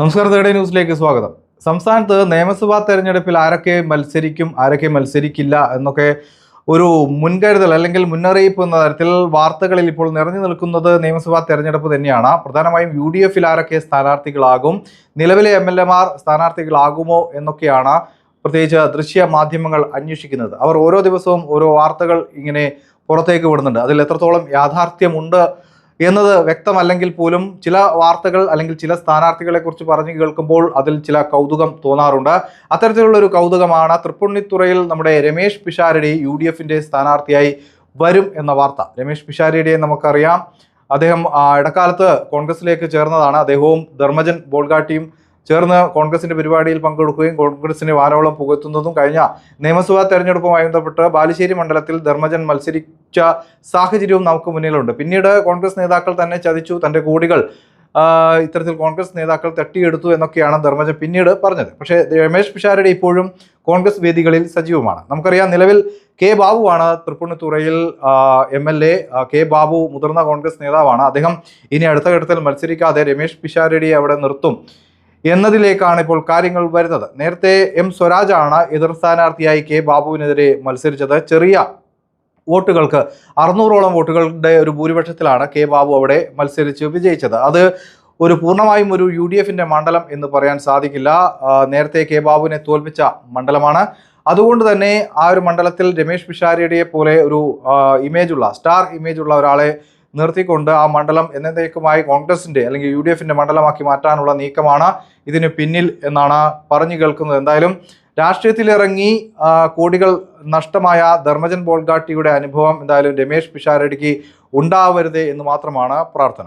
നമസ്കാരം തേടേ ന്യൂസിലേക്ക് സ്വാഗതം. സംസ്ഥാനത്ത് നിയമസഭാ തെരഞ്ഞെടുപ്പിൽ ആരൊക്കെ മത്സരിക്കും ആരൊക്കെ മത്സരിക്കില്ല എന്നൊക്കെ ഒരു മുൻകരുതൽ അല്ലെങ്കിൽ മുന്നറിയിപ്പ് എന്ന തരത്തിൽ വാർത്തകളിൽ ഇപ്പോൾ നിറഞ്ഞു നിൽക്കുന്നത് നിയമസഭാ തെരഞ്ഞെടുപ്പ് തന്നെയാണ്. പ്രധാനമായും യു ഡി എഫിൽ ആരൊക്കെ സ്ഥാനാർത്ഥികളാകും നിലവിലെ എം എൽ എമാർ സ്ഥാനാർത്ഥികളാകുമോ എന്നൊക്കെയാണ് പ്രത്യേകിച്ച് ദൃശ്യ മാധ്യമങ്ങൾ അന്വേഷിക്കുന്നത്. അവർ ഓരോ ദിവസവും ഓരോ വാർത്തകൾ ഇങ്ങനെ പുറത്തേക്ക് വിടുന്നുണ്ട്. അതിൽ എത്രത്തോളം യാഥാർത്ഥ്യമുണ്ട് എന്നത് വ്യക്തമല്ലെങ്കിൽ പോലും ചില വാർത്തകൾ അല്ലെങ്കിൽ ചില സ്ഥാനാർത്ഥികളെ കുറിച്ച് പറഞ്ഞു കേൾക്കുമ്പോൾ അതിൽ ചില കൗതുകം തോന്നാറുണ്ട്. അത്തരത്തിലുള്ള ഒരു കൗതുകമാണ് തൃപ്പുണ്ണിത്തുറയിൽ നമ്മുടെ രമേഷ് പിഷാരടി യു ഡി എഫിന്റെ സ്ഥാനാർത്ഥിയായി വരും എന്ന വാർത്ത. രമേഷ് പിഷാരടിയെ നമുക്കറിയാം. അദ്ദേഹം ഇടക്കാലത്ത് കോൺഗ്രസിലേക്ക് ചേർന്നതാണ്. അദ്ദേഹവും ധർമ്മജൻ ബോൾഗാട്ടിയും ചേർന്ന് കോൺഗ്രസിന്റെ പരിപാടിയിൽ പങ്കെടുക്കുകയും കോൺഗ്രസിനെ വാനോളം പുകത്തുന്നതും കഴിഞ്ഞ നിയമസഭാ തെരഞ്ഞെടുപ്പുമായി ബന്ധപ്പെട്ട് ബാലുശ്ശേരി മണ്ഡലത്തിൽ ധർമ്മജൻ മത്സരിച്ച സാഹചര്യവും നമുക്ക് മുന്നിലുണ്ട്. പിന്നീട് കോൺഗ്രസ് നേതാക്കൾ തന്നെ ചതിച്ചു തന്റെ കൂടികൾ ഇത്തരത്തിൽ കോൺഗ്രസ് നേതാക്കൾ തട്ടിയെടുത്തു എന്നൊക്കെയാണ് ധർമ്മജൻ പിന്നീട് പറഞ്ഞത്. പക്ഷേ രമേശ് പിഷാരടി ഇപ്പോഴും കോൺഗ്രസ് വേദികളിൽ സജീവമാണ്. നമുക്കറിയാം നിലവിൽ കെ ബാബുവാണ് തൃപ്പൂണിത്തുറയിൽ M L A K Babu മുതിർന്ന കോൺഗ്രസ് നേതാവാണ്. അദ്ദേഹം ഇനി അടുത്ത ഘട്ടത്തിൽ മത്സരിക്കാതെ രമേശ് പിഷാരടിയെ അവിടെ നിർത്തും. എന്നതിലേക്കാണ് ഇപ്പോൾ കാര്യങ്ങൾ വരുന്നത്. നേരത്തെ എം സ്വരാജാണ് എതിർ സ്ഥാനാർത്ഥിയായി കെ ബാബുവിനെതിരെ മത്സരിച്ചത്. ചെറിയ വോട്ടുകൾക്ക് അറുന്നൂറോളം വോട്ടുകളുടെ ഒരു ഭൂരിപക്ഷത്തിലാണ് കെ ബാബു അവിടെ മത്സരിച്ച് വിജയിച്ചത്. അത് ഒരു പൂർണമായും ഒരു യു ഡി എഫിന്റെ മണ്ഡലം എന്ന് പറയാൻ സാധിക്കില്ല. നേരത്തെ കെ ബാബുവിനെ തോൽപ്പിച്ച മണ്ഡലമാണ്. അതുകൊണ്ട് തന്നെ ആ ഒരു മണ്ഡലത്തിൽ രമേശ് പിഷാരിയുടെ പോലെ ഒരു ഇമേജുള്ള സ്റ്റാർ ഇമേജുള്ള ഒരാളെ നിർത്തിക്കൊണ്ട് ആ മണ്ഡലം എന്നേക്കുമായി കോൺഗ്രസിന്റെ അല്ലെങ്കിൽ യു ഡി എഫിന്റെ മണ്ഡലമാക്കി മാറ്റാനുള്ള നീക്കമാണ് ഇതിന് പിന്നിൽ എന്നാണ് പറഞ്ഞു കേൾക്കുന്നത്. എന്തായാലും രാഷ്ട്രീയത്തിലിറങ്ങി കോടികൾ നഷ്ടമായ ധർമ്മജൻ ബോൾഗാട്ടിയുടെ അനുഭവം എന്തായാലും രമേശ് പിഷാരടിക്ക് ഉണ്ടാവരുത് എന്ന് മാത്രമാണ് പ്രാർത്ഥന.